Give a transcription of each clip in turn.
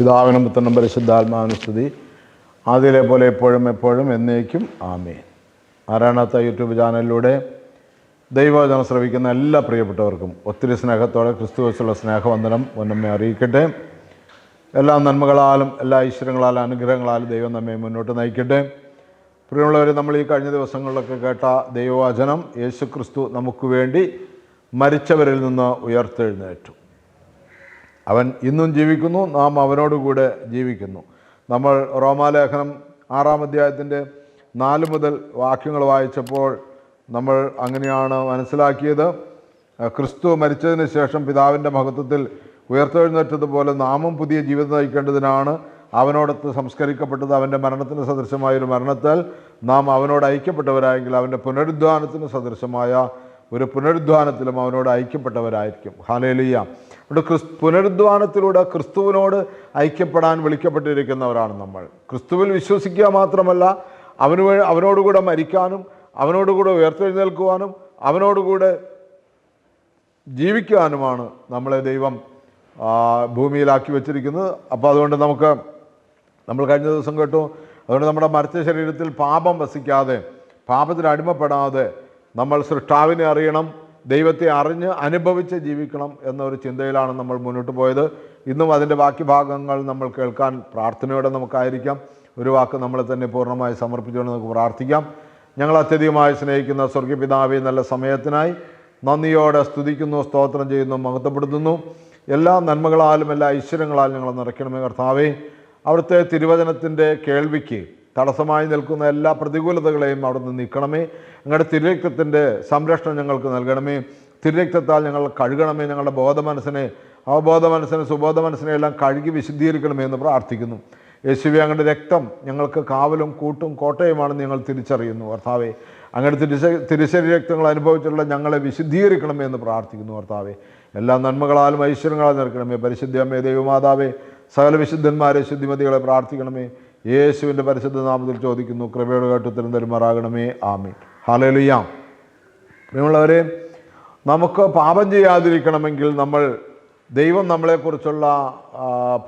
പിതാവിനും പുത്രനും പരിശുദ്ധാത്മാവിനുസ്തുതി ആദ്യത്തെ പോലെ എപ്പോഴും എപ്പോഴും എന്നേക്കും ആമേൻ. ആരാണത്ത യൂട്യൂബ് ചാനലിലൂടെ ദൈവവചനം ശ്രവിക്കുന്ന എല്ലാ പ്രിയപ്പെട്ടവർക്കും ഒത്തിരി സ്നേഹത്തോടെ ക്രിസ്തു വെച്ചുള്ള സ്നേഹവന്ദനം ഒന്നമ്മെ അറിയിക്കട്ടെ. എല്ലാ നന്മകളാലും എല്ലാ ഈശ്വരങ്ങളാലും അനുഗ്രഹങ്ങളാലും ദൈവം നമ്മെ മുന്നോട്ട് നയിക്കട്ടെ. പ്രിയമുള്ളവർ നമ്മൾ ഈ കഴിഞ്ഞ ദിവസങ്ങളിലൊക്കെ കേട്ട ദൈവവചനം യേശു ക്രിസ്തു നമുക്ക് വേണ്ടി മരിച്ചവരിൽ നിന്ന് ഉയർത്തെഴുന്നേറ്റു. അവൻ ഇന്നും ജീവിക്കുന്നു നാം അവനോടുകൂടെ ജീവിക്കുന്നു. നമ്മൾ റോമാലേഖനം ആറാം അധ്യായത്തിന്റെ നാല് മുതൽ വാക്യങ്ങൾ വായിച്ചപ്പോൾ നമ്മൾ അങ്ങനെയാണ് മനസ്സിലാക്കിയത്. ക്രിസ്തു മരിച്ചതിന് ശേഷം പിതാവിന്റെ മഹത്വത്തിൽ ഉയർത്തെഴുന്നേറ്റതുപോലെ നാമും പുതിയ ജീവിതം നയിക്കേണ്ടതിനാണ് അവനോടൊത്ത് സംസ്കരിക്കപ്പെട്ടത്. അവന്റെ മരണത്തിന് സദൃശമായ ഒരു മരണത്താൽ നാം അവനോട് ഐക്യപ്പെട്ടവരായെങ്കിൽ അവന്റെ പുനരുദ്ധാനത്തിന് സദൃശമായ ഒരു പുനരുദ്ധാനത്തിലും അവനോട് ഐക്യപ്പെട്ടവരായിരിക്കും. ഹാലേലിയ അവിടെ ക്രിസ് പുനരുദ്ധാനത്തിലൂടെ ക്രിസ്തുവിനോട് ഐക്യപ്പെടാൻ വിളിക്കപ്പെട്ടിരിക്കുന്നവരാണ് നമ്മൾ. ക്രിസ്തുവിൽ വിശ്വസിക്കുക മാത്രമല്ല അവന് അവനോടുകൂടെ മരിക്കാനും അവനോടുകൂടെ ഉയർത്തെഴുന്നേൽക്കുവാനും അവനോടുകൂടെ ജീവിക്കുവാനുമാണ് നമ്മളെ ദൈവം ഭൂമിയിലാക്കി വെച്ചിരിക്കുന്നത്. അപ്പോൾ അതുകൊണ്ട് നമുക്ക് നമ്മൾ കഴിഞ്ഞ ദിവസം കേട്ടു അതുകൊണ്ട് നമ്മുടെ മരിച്ച ശരീരത്തിൽ പാപം വസിക്കാതെ പാപത്തിന് അടിമപ്പെടാതെ നമ്മൾ സൃഷ്ടാവിനെ അറിയണം. ദൈവത്തെ അറിഞ്ഞ് അനുഭവിച്ച് ജീവിക്കണം എന്നൊരു ചിന്തയിലാണ് നമ്മൾ മുന്നോട്ട് പോയത്. ഇന്നും അതിന്റെ ബാക്കി ഭാഗങ്ങൾ നമ്മൾ കേൾക്കാൻ പ്രാർത്ഥനയോടെ നമുക്കായിരിക്കാം. ഒരു വാക്ക് നമ്മളെ തന്നെ പൂർണമായി സമർപ്പിച്ചുകൊണ്ട് നമുക്ക് പ്രാർത്ഥിക്കാം. ഞങ്ങൾ അത്യധികമായി സ്നേഹിക്കുന്ന സ്വർഗപിതാവി നല്ല സമയത്തിനായി നന്ദിയോടെ സ്തുതിക്കുന്നു സ്തോത്രം ചെയ്യുന്നു മഹത്വപ്പെടുത്തുന്നു. എല്ലാ നന്മകളാലും എല്ലാ ഐശ്വര്യങ്ങളാലും ഞങ്ങൾ നിറയ്ക്കണമേ കർത്താവേ. അവിടുത്തെ തിരുവചനത്തിന്റെ കേൾവിക്ക് തടസ്സമായി നിൽക്കുന്ന എല്ലാ പ്രതികൂലതകളെയും അവിടെ നിന്ന് നീക്കണമേ. ഞങ്ങളുടെ തിരുരക്തത്തിന്റെ സംരക്ഷണം ഞങ്ങൾക്ക് നൽകണമേ. തിരുരക്തത്താൽ ഞങ്ങൾ കഴുകണമേ. ഞങ്ങളുടെ ബോധ മനസ്സിനെ അവബോധ മനസ്സിനെ സുബോധ മനസ്സിനെ എല്ലാം കഴുകി വിശുദ്ധീകരിക്കണമേ എന്ന് പ്രാർത്ഥിക്കുന്നു. യേശുവെ അങ്ങയുടെ രക്തം ഞങ്ങൾക്ക് കാവലും കൂട്ടും കോട്ടയുമാണെന്ന് ഞങ്ങൾ തിരിച്ചറിയുന്നു. ഭർത്താവെ അങ്ങയുടെ തിരിശ തിരിശരി രക്തങ്ങൾ അനുഭവിച്ചുള്ള ഞങ്ങളെ വിശുദ്ധീകരിക്കണമേ എന്ന് പ്രാർത്ഥിക്കുന്നു ഭർത്താവെ എല്ലാ നന്മകളാലും ഐശ്വര്യങ്ങളാൽ നിൽക്കണമേ പരിശുദ്ധിയമ്മേ ദൈവമാതാവേ സകല വിശുദ്ധന്മാരെ ശുദ്ധിമതികളെ പ്രാർത്ഥിക്കണമേ. യേശുവിന്റെ പരിശുദ്ധ നാമത്തിൽ ചോദിക്കുന്നു കൃപയുടെ കേട്ടുത്തരം തരുമാറാകണമേ. ആമേ ഹാലലുയാം പ്രിയമുള്ളവരെ നമുക്ക് പാപം ചെയ്യാതിരിക്കണമെങ്കിൽ നമ്മൾ ദൈവം നമ്മളെക്കുറിച്ചുള്ള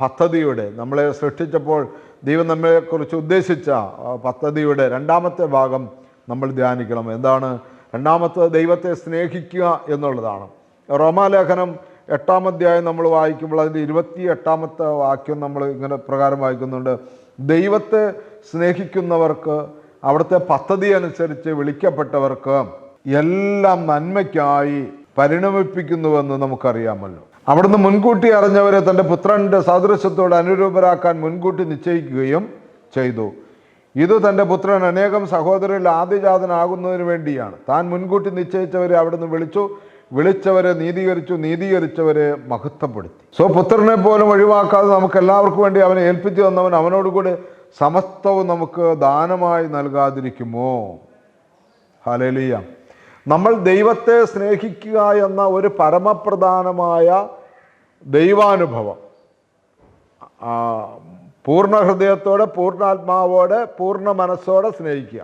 പദ്ധതിയുടെ നമ്മളെ സൃഷ്ടിച്ചപ്പോൾ ദൈവം നമ്മളെക്കുറിച്ച് ഉദ്ദേശിച്ച പദ്ധതിയുടെ രണ്ടാമത്തെ ഭാഗം നമ്മൾ ധ്യാനിക്കണം. എന്താണ്? രണ്ടാമത്തെ ദൈവത്തെ സ്നേഹിക്കുക എന്നുള്ളതാണ്. റോമാലേഖനം എട്ടാം അധ്യായം നമ്മൾ വായിക്കുമ്പോൾ അതിന്റെ ഇരുപത്തി എട്ടാമത്തെ വാക്യം നമ്മൾ ഇങ്ങനെ പ്രകാരം വായിക്കുന്നുണ്ട്. ദൈവത്തെ സ്നേഹിക്കുന്നവർക്ക് അവിടുത്തെ പദ്ധതി അനുസരിച്ച് വിളിക്കപ്പെട്ടവർക്ക് എല്ലാം നന്മയ്ക്കായി പരിണമിപ്പിക്കുന്നുവെന്ന് നമുക്കറിയാമല്ലോ. അവിടുന്ന് മുൻകൂട്ടി അറിഞ്ഞവരെ തന്റെ പുത്രന്റെ സാദൃശ്യത്തോട് അനുരൂപരാക്കാൻ മുൻകൂട്ടി നിശ്ചയിക്കുകയും ചെയ്തു. ഇത് തന്റെ പുത്രൻ അനേകം സഹോദരരിൽ ആദ്യജാതനാകുന്നതിന് വേണ്ടിയാണ്. താൻ മുൻകൂട്ടി നിശ്ചയിച്ചവരെ അവിടുന്ന് വിളിച്ചു. വിളിച്ചവരെ നീതീകരിച്ചു നീതീകരിച്ചവരെ മഹത്വപ്പെടുത്തി. സോ പുത്രനെ പോലും ഒഴിവാക്കാതെ നമുക്ക് എല്ലാവർക്കും വേണ്ടി അവനെ ഏൽപ്പിച്ചു തന്നവൻ അവനോടുകൂടി സമസ്തവും നമുക്ക് ദാനമായി നൽകാതിരിക്കുമോ? ഹലലിയ നമ്മൾ ദൈവത്തെ സ്നേഹിക്കുക എന്ന ഒരു പരമപ്രധാനമായ ദൈവാനുഭവം. പൂർണ ഹൃദയത്തോടെ പൂർണാത്മാവോടെ പൂർണ മനസ്സോടെ സ്നേഹിക്കുക.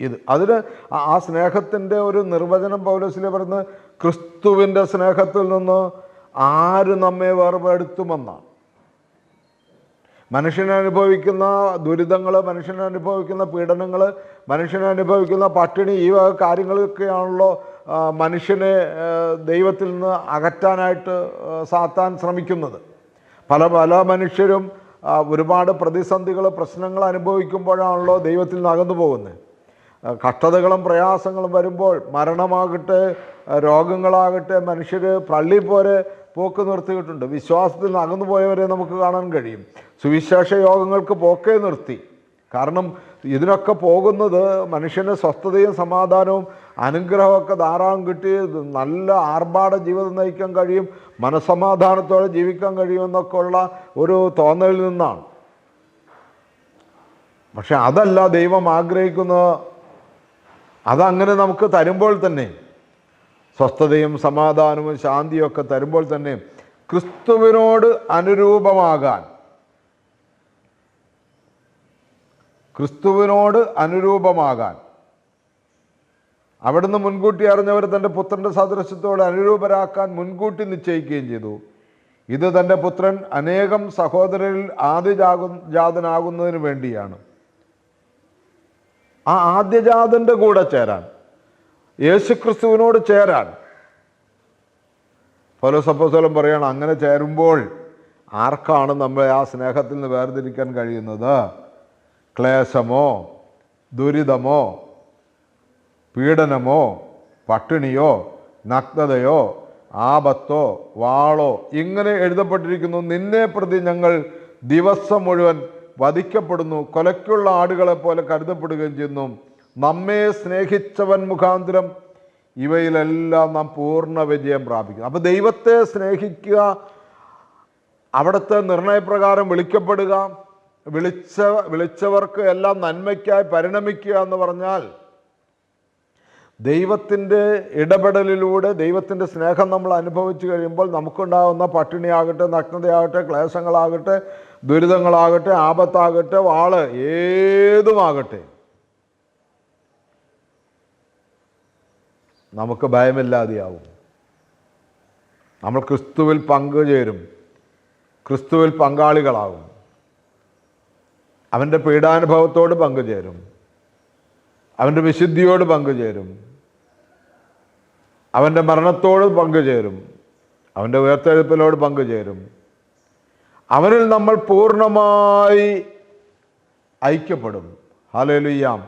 ഇത് അതിന് ആ- സ്നേഹത്തിന്റെ ഒരു നിർവചനം പൗലോസിലെ പറഞ്ഞ് ക്രിസ്തുവിന്റെ സ്നേഹത്തിൽ നിന്ന് ആര് നമ്മെ വേർപെടുത്തുമെന്നാണ്. മനുഷ്യനനുഭവിക്കുന്ന ദുരിതങ്ങൾ മനുഷ്യനനുഭവിക്കുന്ന പീഡനങ്ങൾ മനുഷ്യനനുഭവിക്കുന്ന പട്ടിണി ഈ വക കാര്യങ്ങളൊക്കെയാണല്ലോ മനുഷ്യനെ ദൈവത്തിൽ നിന്ന് അകറ്റാനായിട്ട് സാത്താൻ ശ്രമിക്കുന്നത്. പല പല മനുഷ്യരും ഒരുപാട് പ്രതിസന്ധികൾ പ്രശ്നങ്ങൾ അനുഭവിക്കുമ്പോഴാണല്ലോ ദൈവത്തിൽ നിന്ന് അകന്നു പോകുന്നത്. കഷ്ടതകളും പ്രയാസങ്ങളും വരുമ്പോൾ മരണമാകട്ടെ രോഗങ്ങളാകട്ടെ മനുഷ്യർ പള്ളി പോലെ പോക്ക് നിർത്തിയിട്ടുണ്ട്. വിശ്വാസത്തിൽ നിന്ന് അകന്നു പോയവരെ നമുക്ക് കാണാൻ കഴിയും. സുവിശേഷ യോഗങ്ങൾക്ക് പോക്കേ നിർത്തി. കാരണം ഇതിനൊക്കെ പോകുന്നത് മനുഷ്യന് സ്വസ്ഥതയും സമാധാനവും അനുഗ്രഹമൊക്കെ ധാരാളം കിട്ടി. നല്ല ആർഭാട ജീവിതം നയിക്കാൻ കഴിയും മനസ്സമാധാനത്തോടെ ജീവിക്കാൻ കഴിയുമെന്നൊക്കെ ഉള്ള ഒരു തോന്നലിൽ നിന്നാണ്. പക്ഷെ അതല്ല ദൈവം ആഗ്രഹിക്കുന്നത് അതങ്ങനെ നമുക്ക് തരുമ്പോൾ തന്നെ സ്വസ്ഥതയും സമാധാനവും ശാന്തിയും ഒക്കെ തരുമ്പോൾ തന്നെ ക്രിസ്തുവിനോട് അനുരൂപമാകാൻ ക്രിസ്തുവിനോട് അനുരൂപമാകാൻ. അവിടുന്ന് മുൻകൂട്ടി അറിഞ്ഞവർ തന്റെ പുത്രന്റെ സദൃശ്യത്തോട് അനുരൂപരാക്കാൻ മുൻകൂട്ടി നിശ്ചയിക്കുകയും ചെയ്തു. ഇത് തന്റെ പുത്രൻ അനേകം സഹോദരരിൽ ആദ്യ ജാതനാകുന്നതിന് വേണ്ടിയാണ്. ആ ആദ്യജാതന്റെ കൂടെ ചേരാൻ. യേശുക്രിസ്തുവിനോട് ചേരാൻ. പൗലോസപ്പോസ്തലൻ പറയണം അങ്ങനെ ചേരുമ്പോൾ ആർക്കാണ് നമ്മളെ ആ സ്നേഹത്തിൽ നിന്ന് വേർതിരിക്കാൻ കഴിയുന്നത്? ക്ലേശമോ ദുരിതമോ പീഡനമോ പട്ടിണിയോ നഗ്നതയോ ആപത്തോ വാളോ ഇങ്ങനെ എഴുതപ്പെട്ടിരിക്കുന്നു. നിന്നെ പ്രതി ഞങ്ങൾ ദിവസം മുഴുവൻ വധിക്കപ്പെടുന്നു കൊലയ്ക്കുള്ള ആടുകളെ പോലെ കരുതപ്പെടുകയും ചെയ്യുന്നു. നമ്മെ സ്നേഹിച്ചവൻ മുഖാന്തരം ഇവയിലെല്ലാം നാം പൂർണ വിജയം പ്രാപിക്കുന്നു. അപ്പോൾ ദൈവത്തെ സ്നേഹിക്കുക അവിടുത്തെ നിർണയപ്രകാരം വിളിക്കപ്പെടുക വിളിച്ച വിളിച്ചവർക്ക് എല്ലാം നന്മയ്ക്കായി പരിണമിക്കുക എന്ന് പറഞ്ഞാൽ ദൈവത്തിന്റെ ഇടപെടലിലൂടെ ദൈവത്തിന്റെ സ്നേഹം നമ്മൾ അനുഭവിച്ചു കഴിയുമ്പോൾ നമുക്കുണ്ടാകുന്ന പട്ടിണിയാകട്ടെ നഗ്നതയാകട്ടെ ക്ലേശങ്ങളാകട്ടെ ദുരിതങ്ങളാകട്ടെ ആപത്താകട്ടെ വാൾ ഏതുമാകട്ടെ. നമുക്ക് ഭയമില്ലാതെയാവും. നമ്മൾ ക്രിസ്തുവിൽ പങ്കുചേരും. ക്രിസ്തുവിൽ പങ്കാളികളാകും. അവന്റെ പീഡാനുഭവത്തോട് പങ്കുചേരും. അവന്റെ വിശുദ്ധിയോട് പങ്കുചേരും. അവന്റെ മരണത്തോട് പങ്കുചേരും. അവന്റെ ഉയർത്തെഴുപ്പിനോട് പങ്കുചേരും. അവനിൽ നമ്മൾ പൂർണമായി ഐക്യപ്പെടും. ഹാലേലുയ്യാം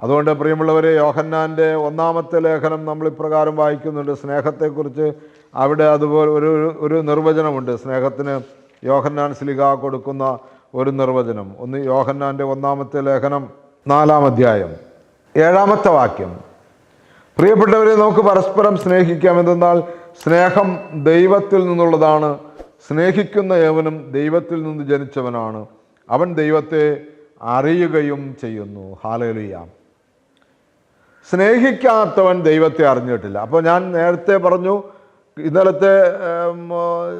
അതുകൊണ്ട് പ്രിയമുള്ളവരെ യോഹന്നാന്റെ ഒന്നാമത്തെ ലേഖനം നമ്മൾ ഇപ്രകാരം വായിക്കുന്നുണ്ട്. സ്നേഹത്തെക്കുറിച്ച് അവിടെ അതുപോലെ ഒരു ഒരു നിർവചനമുണ്ട്. സ്നേഹത്തിന് യോഹന്നാൻ സ്ലിഗ കൊടുക്കുന്ന ഒരു നിർവചനം. ഒന്ന് യോഹന്നാന്റെ ഒന്നാമത്തെ ലേഖനം നാലാം അധ്യായം. ഏഴാമത്തെ വാക്യം. പ്രിയപ്പെട്ടവരെ നമുക്ക് പരസ്പരം സ്നേഹിക്കാം. എന്തെന്നാൽ സ്നേഹം ദൈവത്തിൽ നിന്നുള്ളതാണ്. സ്നേഹിക്കുന്ന ഏവനും ദൈവത്തിൽ നിന്ന് ജനിച്ചവനാണ്. അവൻ ദൈവത്തെ അറിയുകയും ചെയ്യുന്നു. ഹാലലുയാം. സ്നേഹിക്കാത്തവൻ ദൈവത്തെ അറിഞ്ഞിട്ടില്ല. അപ്പോൾ ഞാൻ നേരത്തെ പറഞ്ഞു ഇന്നലത്തെ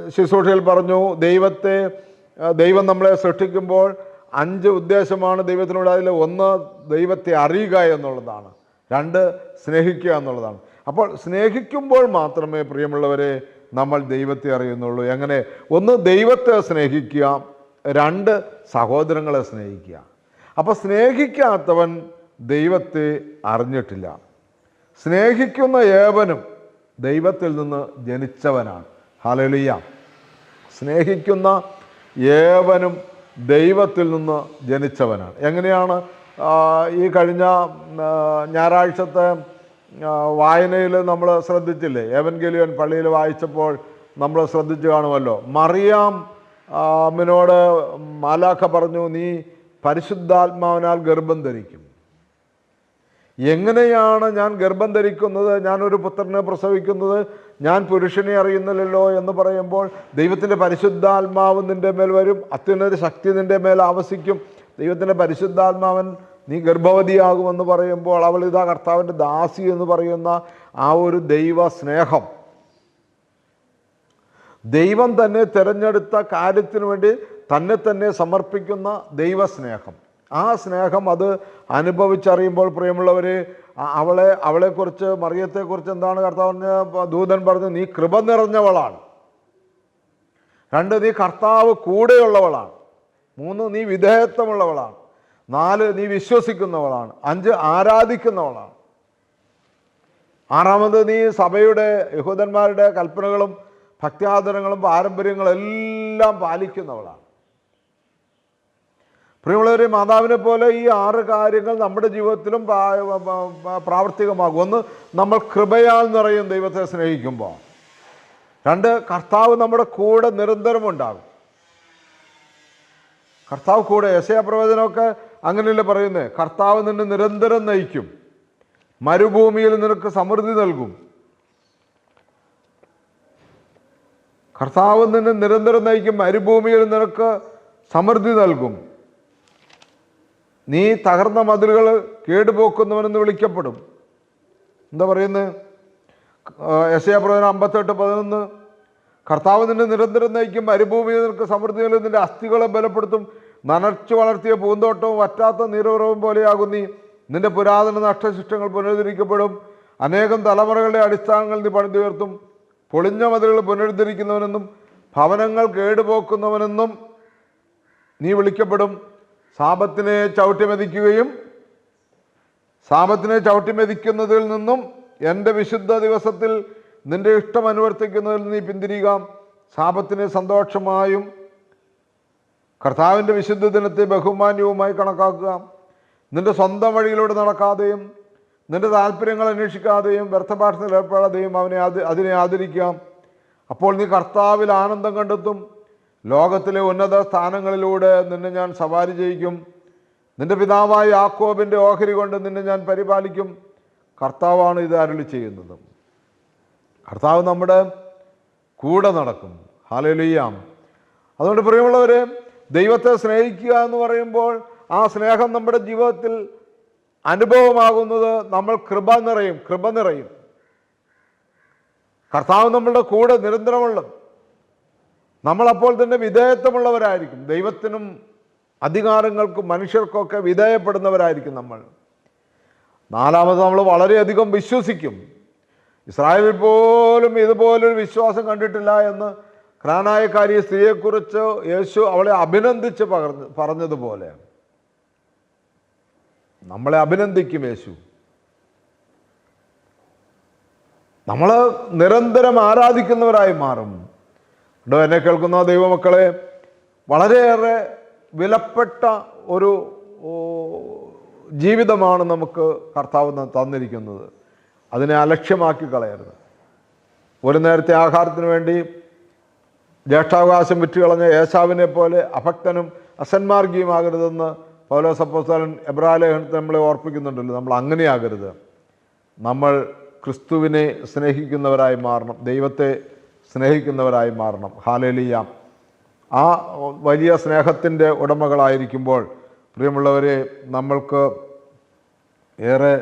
ശുശ്രൂഷയിൽ പറഞ്ഞു ദൈവത്തെ ദൈവം നമ്മളെ സൃഷ്ടിക്കുമ്പോൾ അഞ്ച് ഉദ്ദേശമാണ് ദൈവത്തിനോട്. അതിൽ ഒന്ന് ദൈവത്തെ അറിയുക എന്നുള്ളതാണ്. രണ്ട് സ്നേഹിക്കുക എന്നുള്ളതാണ്. അപ്പോൾ സ്നേഹിക്കുമ്പോൾ മാത്രമേ പ്രിയമുള്ളവരെ നമ്മൾ ദൈവത്തെ അറിയുന്നുള്ളൂ. എങ്ങനെ? ഒന്ന് ദൈവത്തെ സ്നേഹിക്കുക രണ്ട് സഹോദരങ്ങളെ സ്നേഹിക്കുക. അപ്പോൾ സ്നേഹിക്കാത്തവൻ ദൈവത്തെ അറിഞ്ഞിട്ടില്ല. സ്നേഹിക്കുന്ന ഏവനും ദൈവത്തിൽ നിന്ന് ജനിച്ചവനാണ്. ഹലലിയ സ്നേഹിക്കുന്ന ഏവനും ദൈവത്തിൽ നിന്ന് ജനിച്ചവനാണ്. എങ്ങനെയാണ്? ഈ കഴിഞ്ഞ ഞായറാഴ്ചത്തെ വായനയിൽ നമ്മൾ ശ്രദ്ധിച്ചില്ലേ? ഏവൻഗേലിയൻ പള്ളിയിൽ വായിച്ചപ്പോൾ നമ്മൾ ശ്രദ്ധിച്ചു കാണുമല്ലോ. മറിയാം അമ്മിനോട് മാലാഖ പറഞ്ഞു നീ പരിശുദ്ധാത്മാവിനാൽ ഗർഭം ധരിക്കും. എങ്ങനെയാണ് ഞാൻ ഗർഭം ധരിക്കുന്നത്? ഞാനൊരു പുത്രനെ പ്രസവിക്കുന്നത്? ഞാൻ പുരുഷനെ അറിയുന്നില്ലല്ലോ എന്ന് പറയുമ്പോൾ ദൈവത്തിന്റെ പരിശുദ്ധാത്മാവ് നിന്റെ മേൽ വരും അത്യുന്നത ശക്തി നിന്റെ മേൽ ആവസിക്കും. ദൈവത്തിന്റെ പരിശുദ്ധാത്മാവൻ നീ ഗർഭവതിയാകുമെന്ന് പറയുമ്പോൾ അവൾ ഇതാ കർത്താവിന്റെ ദാസി എന്ന് പറയുന്ന ആ ഒരു ദൈവ സ്നേഹം ദൈവം തന്നെ തിരഞ്ഞെടുത്ത കാര്യത്തിന് വേണ്ടി തന്നെ തന്നെ സമർപ്പിക്കുന്ന ദൈവസ്നേഹം. ആ സ്നേഹം അത് അനുഭവിച്ചറിയുമ്പോൾ പ്രിയമുള്ളവർ അവളെ അവളെക്കുറിച്ച് മറിയത്തെക്കുറിച്ച് എന്താണ് കർത്താവിന് ദൂതൻ പറഞ്ഞു നീ കൃപ നിറഞ്ഞവളാണ്. രണ്ട് നീ കർത്താവ് കൂടെയുള്ളവളാണ്. മൂന്ന് നീ വിധേയത്വമുള്ളവളാണ്. നാല് നീ വിശ്വസിക്കുന്നവളാണ്. അഞ്ച് ആരാധിക്കുന്നവളാണ്. ആറാമത് നീ സഭയുടെ യഹൂദന്മാരുടെ കൽപ്പനകളും ഭക്ത്യാദരങ്ങളും പാരമ്പര്യങ്ങളും എല്ലാം പാലിക്കുന്നവളാണ്. പ്രിയമുള്ളവരെ മാതാവിനെ പോലെ ഈ ആറ് കാര്യങ്ങൾ നമ്മുടെ ജീവിതത്തിലും പ്രാ- പ്രാവർത്തികമാകും. ഒന്ന് നമ്മൾ കൃപയാൽ നിറയും ദൈവത്തെ സ്നേഹിക്കുമ്പോൾ. രണ്ട് കർത്താവ് നമ്മുടെ കൂടെ നിരന്തരം ഉണ്ടാകും കർത്താവ് കൂടെ യശയ പ്രവചനമൊക്കെ അങ്ങനെയല്ലേ പറയുന്നത് കർത്താവ് നിന്നെ നിരന്തരം നയിക്കും. മരുഭൂമിയിൽ നിനക്ക് സമൃദ്ധി നൽകും. കർത്താവ് നിന്നെ നിരന്തരം നയിക്കും. മരുഭൂമിയിൽ നിനക്ക് സമൃദ്ധി നൽകും. നീ തകർന്ന മതിലുകൾ കേടുപോക്കുന്നവനെന്ന് വിളിക്കപ്പെടും. എന്താ പറയുന്നത് യശയ പ്രവചനം അമ്പത്തെട്ട് പതിനൊന്ന്. കർത്താവ് നിന്നെ നിരന്തരം നയിക്കും. മരുഭൂമിയിൽ നിനക്ക് സമൃദ്ധി നൽകും. നിന്റെ അസ്ഥികളെ ബലപ്പെടുത്തും. നനച്ചു വളർത്തിയ പൂന്തോട്ടവും വറ്റാത്ത നീരുറവും പോലെയാകും നീ നിന്റെ പുരാതന നഷ്ടശിഷ്ടങ്ങൾ പുനരുദ്ധരിക്കപ്പെടും. അനേകം തലമുറകളുടെ അടിസ്ഥാനങ്ങൾ നീ പണിതുയർത്തും. പൊളിഞ്ഞ മതിലുകൾ പുനരുദ്ധരിക്കുന്നവനെന്നും ഭവനങ്ങൾ കേടുപോക്കുന്നവനെന്നും നീ വിളിക്കപ്പെടും. സാപത്തിനെ ചവിട്ടിമെതിക്കുകയും സാപത്തിനെ ചവിട്ടിമെതിക്കുന്നതിൽ നിന്നും എന്റെ വിശുദ്ധ ദിവസത്തിൽ നിന്റെ ഇഷ്ടം അനുവർത്തിക്കുന്നതിൽ നീ പിന്തിരിയുക സാപത്തിനെ സന്തോഷമായും കർത്താവിന്റെ വിശുദ്ധ ദിനത്തെ ബഹുമാന്യവുമായി കണക്കാക്കുക. നിന്റെ സ്വന്തം വഴിയിലൂടെ നടക്കാതെയും നിന്റെ താല്പര്യങ്ങൾ അന്വേഷിക്കാതെയും വ്യർത്ഥഭാഷത്തിൽ ഏർപ്പെടാതെയും അവനെ അത് അതിനെ ആദരിക്കാം. അപ്പോൾ നീ കർത്താവിൽ ആനന്ദം കണ്ടെത്തും. ലോകത്തിലെ ഉന്നത സ്ഥാനങ്ങളിലൂടെ നിന്നെ ഞാൻ സവാരി ചെയ്യിക്കും. നിന്റെ പിതാവായ യാക്കോബിന്റെ ഓഹരി കൊണ്ട് നിന്നെ ഞാൻ പരിപാലിക്കും. കർത്താവാണ് ഇത് അരുളി ചെയ്യുന്നത്. കർത്താവ് നമ്മുടെ കൂടെ നടക്കും. ഹാലലുയ്യാം അതുകൊണ്ട് പ്രിയമുള്ളവരെ ദൈവത്തെ സ്നേഹിക്കുക എന്ന് പറയുമ്പോൾ ആ സ്നേഹം നമ്മുടെ ജീവിതത്തിൽ അനുഭവമാകുന്നത് നമ്മൾ കൃപ നിറയും കൃപ നിറയും. കർത്താവ് നമ്മളുടെ കൂടെ നിരന്തരമുള്ളത്. നമ്മളപ്പോൾ തന്നെ വിധേയത്വമുള്ളവരായിരിക്കും. ദൈവത്തിനും അധികാരങ്ങൾക്കും മനുഷ്യർക്കൊക്കെ വിധേയപ്പെടുന്നവരായിരിക്കും നമ്മൾ. നാലാമത് നമ്മൾ വളരെയധികം വിശ്വസിക്കും. ഇസ്രായേലിൽ പോലും ഇതുപോലൊരു വിശ്വാസം കണ്ടിട്ടില്ല എന്ന് ക്രാനായക്കാരി സ്ത്രീയെക്കുറിച്ച് യേശു അവളെ അഭിനന്ദിച്ച് പകർന്ന് പറഞ്ഞതുപോലെ. നമ്മളെ അഭിനന്ദിക്കും യേശു. നമ്മൾ നിരന്തരം ആരാധിക്കുന്നവരായി മാറും. ഉണ്ടോ എന്നെ കേൾക്കുന്ന ദൈവമക്കളെ വളരെയേറെ വിലപ്പെട്ട ഒരു ജീവിതമാണ് നമുക്ക് കർത്താവ് തന്നിരിക്കുന്നത്. അതിനെ അലക്ഷ്യമാക്കി കളയരുത്. ഒരു നേരത്തെ ആഹാരത്തിന് വേണ്ടി ജ്യേഷ്ഠാവകാശം വിറ്റുകളഞ്ഞ യേശാവിനെ പോലെ അഭക്തനും അസന്മാർഗീയമാകരുതെന്ന് പൗലോ അപ്പോസ്തലൻ എബ്രാലേഖനത്തെ നമ്മളെ ഓർപ്പിക്കുന്നുണ്ടല്ലോ. നമ്മൾ അങ്ങനെയാകരുത്. നമ്മൾ ക്രിസ്തുവിനെ സ്നേഹിക്കുന്നവരായി മാറണം. ദൈവത്തെ സ്നേഹിക്കുന്നവരായി മാറണം. ഹാലേലിയ. ആ വലിയ സ്നേഹത്തിന്റെ ഉടമകളായിരിക്കുമ്പോൾ പ്രിയമുള്ളവരെ നമ്മൾക്ക് ഏറെ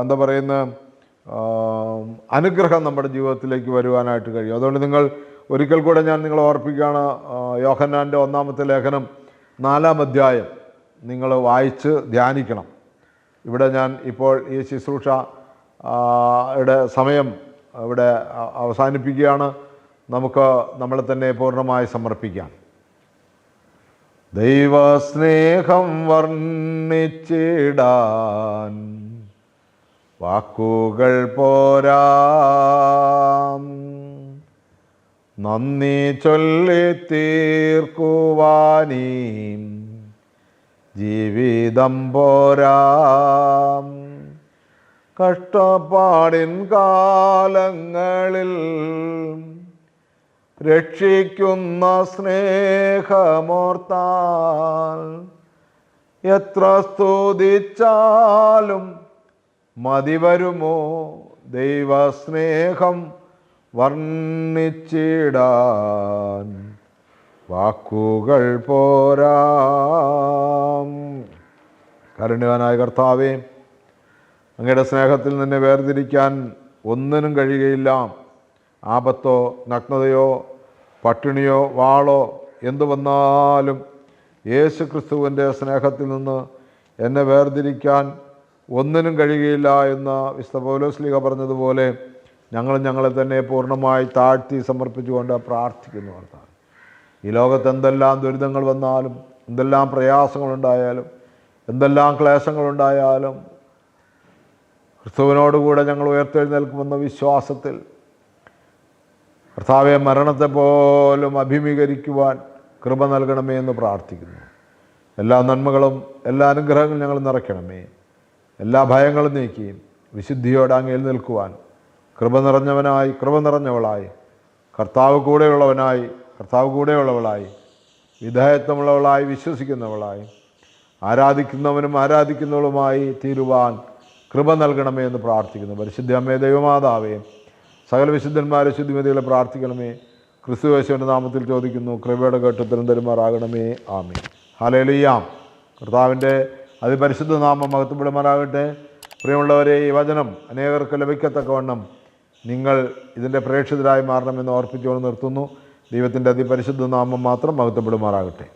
എന്താ പറയുന്ന അനുഗ്രഹം നമ്മുടെ ജീവിതത്തിലേക്ക് വരുവാനായിട്ട് കഴിയും. അതുകൊണ്ട് നിങ്ങൾ ഒരിക്കൽ കൂടെ ഞാൻ നിങ്ങളെ ഓർപ്പിക്കുകയാണ് യോഹന്നാന്റെ ഒന്നാമത്തെ ലേഖനം നാലാം അധ്യായം. നിങ്ങൾ വായിച്ച് ധ്യാനിക്കണം. ഇവിടെ ഞാൻ ഇപ്പോൾ ഈ ശുശ്രൂഷ യുടെ സമയം ഇവിടെ അവസാനിപ്പിക്കുകയാണ്. നമുക്ക് നമ്മളെ തന്നെ പൂർണമായി സമർപ്പിക്കാം. ദൈവസ്നേഹം വർണിച്ചിടാൻ വാക്കുകൾ പോരാ നന്ദി ചൊല്ലി തീർക്കുവാനീ. ജീവിതം പോരാ. കഷ്ടപ്പാടിൻ കാലങ്ങളിൽ രക്ഷിക്കുന്ന സ്നേഹമോർത്താൽ എത്ര സ്തുതിച്ചാലും മതിവരുമോ ദൈവസ്നേഹം വർണിച്ചിടാൻ വാക്കുകൾ പോരാ. കരുണ്യവാനായ കർത്താവേ അങ്ങയുടെ സ്നേഹത്തിൽ നിന്നെ വേർതിരിക്കാൻ ഒന്നിനും കഴിയുകയില്ല. ആപത്തോ നഗ്നതയോ പട്ടിണിയോ വാളോ എന്തു വന്നാലും യേശു ക്രിസ്തുവിന്റെ സ്നേഹത്തിൽ നിന്ന് എന്നെ വേർതിരിക്കാൻ ഒന്നിനും കഴിയുകയില്ല എന്ന് വിശുദ്ധ പൗലോസ്ലിക പറഞ്ഞതുപോലെ ഞങ്ങൾ ഞങ്ങളെ തന്നെ പൂർണമായി താഴ്ത്തി സമർപ്പിച്ചുകൊണ്ട് പ്രാർത്ഥിക്കുന്നു കർത്താവ്. ഈ ലോകത്ത് എന്തെല്ലാം ദുരിതങ്ങൾ വന്നാലും എന്തെല്ലാം പ്രയാസങ്ങളുണ്ടായാലും എന്തെല്ലാം ക്ലേശങ്ങളുണ്ടായാലും ക്രിസ്തുവിനോടുകൂടെ ഞങ്ങൾ ഉയർത്തെഴുന്നേൽക്കുമെന്ന വിശ്വാസത്തിൽ കർത്താവെ മരണത്തെ പോലും അഭിമുഖീകരിക്കുവാൻ കൃപ നൽകണമേ എന്ന് പ്രാർത്ഥിക്കുന്നു. എല്ലാ നന്മകളും എല്ലാ അനുഗ്രഹങ്ങളും ഞങ്ങൾ നിറയ്ക്കണമേ. എല്ലാ ഭയങ്ങളും നീക്കി വിശുദ്ധിയോടെ നിൽക്കുവാൻ കൃപ നിറഞ്ഞവനായി കൃപ നിറഞ്ഞവളായി. കർത്താവ് കൂടെയുള്ളവനായി കർത്താവ് കൂടെയുള്ളവളായി. വിധേയത്വമുള്ളവളായി വിശ്വസിക്കുന്നവളായി. ആരാധിക്കുന്നവനും ആരാധിക്കുന്നവളുമായി തീരുവാൻ കൃപ നൽകണമേ എന്ന് പ്രാർത്ഥിക്കുന്നു. പരിശുദ്ധ അമ്മേ ദൈവമാതാവേ സകല വിശുദ്ധന്മാരെ ശുദ്ധിമതികളെ പ്രാർത്ഥിക്കണമേ. ക്രിസ്തുവേശുവിന്റെ നാമത്തിൽ ചോദിക്കുന്നു കൃപയുടെ കേട്ടുത്തരം തരുമാറാകണമേ. ആമേ ഹലേലിയാം കർത്താവിന്റെ അതിപരിശുദ്ധ നാമം മഹത്വപ്പെടുമാറാകട്ടെ. പ്രിയമുള്ളവരെ ഈ വചനം അനേകർക്ക് ലഭിക്കത്തക്കവണ്ണം നിങ്ങൾ ഇതിന്റെ പ്രേക്ഷിതരായി മാറണമെന്ന് ഓർപ്പിച്ചുകൊണ്ട് നിർത്തുന്നു. ദൈവത്തിന്റെ അതിപരിശുദ്ധ നാമം മാത്രം മഹത്വപ്പെടുമാറാകട്ടെ.